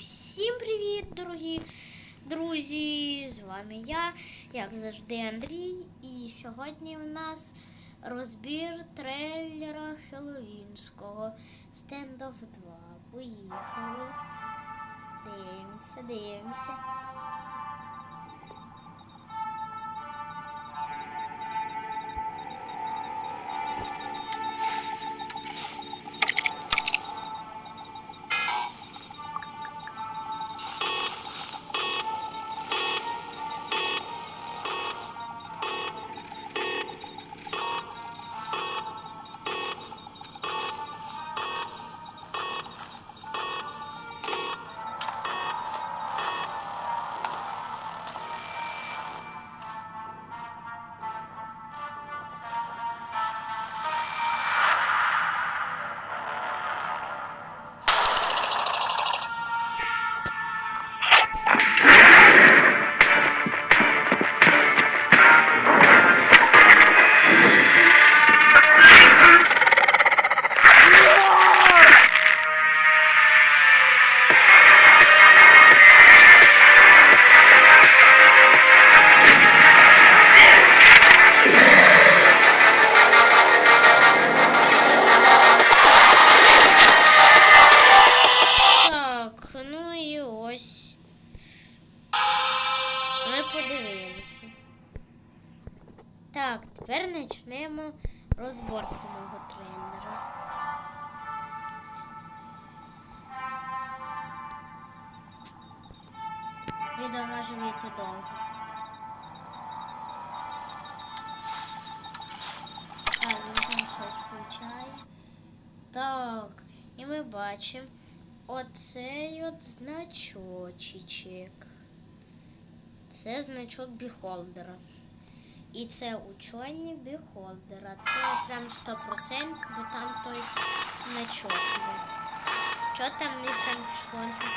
Усім привіт, дорогі друзі! З вами я, як завжди, Андрій. І сьогодні у нас розбір трейлера Хеллоуінського Stand of 2. Поїхали. Дивимося, дивимося. Подивилися. Так, тепер почнемо розбор самого трейлера. Відео може вийти довго. Так, він там щось включає. Так, і ми бачимо оцей от значочечек. Це значок біхолдера. І це учені біхолдера. Це прям 100%, бо там той значок є. Що там в них там пішло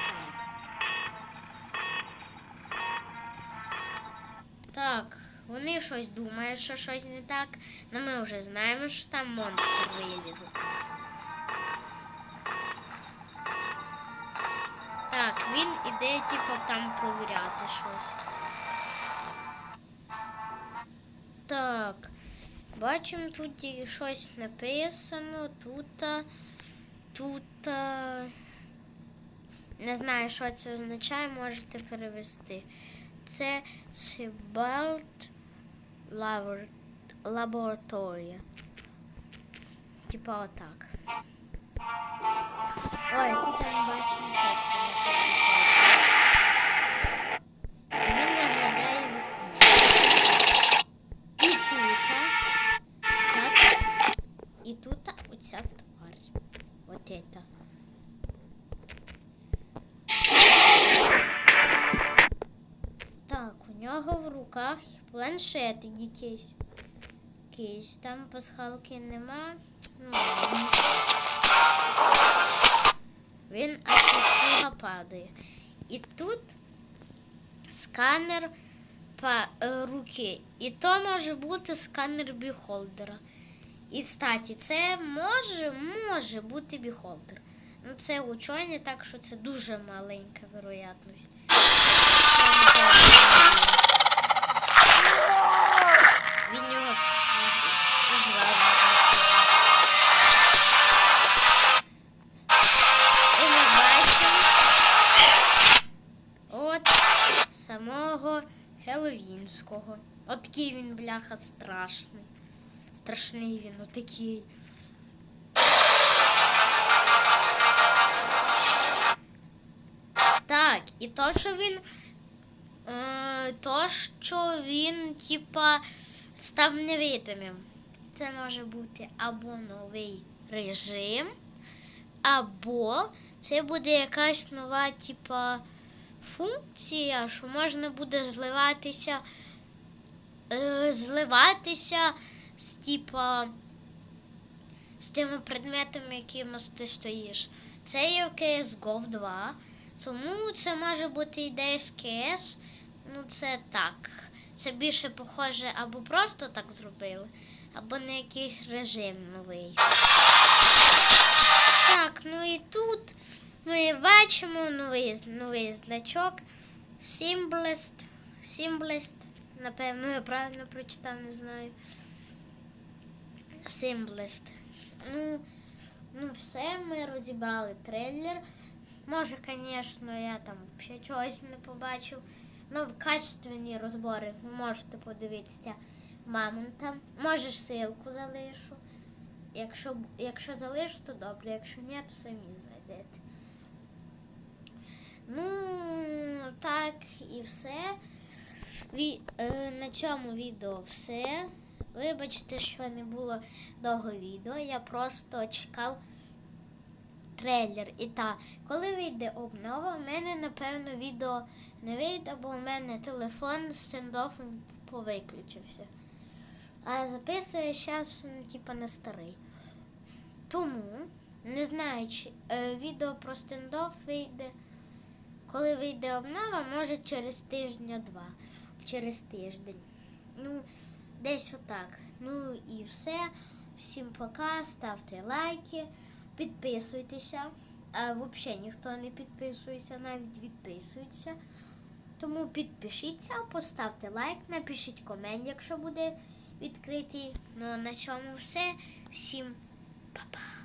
так? Вони щось думають, що щось не так, але ми вже знаємо, що там монстр вилізе. Так, він іде, типу, там провіряти щось. Так. Бачимо, тут щось написано. Тут. Тут. Не знаю, що це означає, можете перевести. Це Сибалт лабораторія. Типа отак. Руках планшет якийсь. Якийсь. Там пасхалки нема. Ну. Він аж падає. І тут сканер е, руки. І то може бути сканер біхолдера. І статі, це може, може бути біхолдер. Ну це учені, так що це дуже маленька вероятність. Самого Хеловінського. От такий він, бляха, страшний. Страшний він, отакий. Так, і то, що він. Е, то, що він, типа, став невидимим. Це може бути або новий режим, або це буде якась нова, типа, функція, що можна буде зливатися, е, зливатися з типа з тими предметами, якими ти стоїш. Це є CSGO 2, тому це може бути ідея з CS. Ну, це так. Це більше похоже або просто так зробили, або на якийсь режим новий. Так, ну і тут Ми бачимо новий, новий значок. Сімблест. Сімблест. Напевно, я правильно прочитав, не знаю. Симблест. Ну, ну все, ми розібрали трейлер. Може, звісно, я там ще чогось не побачив. Ну, качественні розбори ви можете подивитися мамонта. Може, ссылку залишу. Якщо, якщо залишу, то добре, якщо ні, то самі знайдете. Ну, так і все. Ві, е, на цьому відео все. Вибачте, що не було довго відео. Я просто чекав трейлер. І так, коли вийде обнова, в мене, напевно, відео не вийде, бо у мене телефон з сендофом повиключився. А записує зараз, ну, типа, на старий. Тому, не знаю, чи е, відео про стендоф вийде. Коли вийде обнова, може через тижня-два. Через тиждень. Ну, десь отак. Ну і все. Всім пока. Ставте лайки, підписуйтеся. А взагалі ніхто не підписується, навіть відписується. Тому підпишіться, поставте лайк, напишіть комент, якщо буде відкритий. Ну а на цьому все. Всім па-па.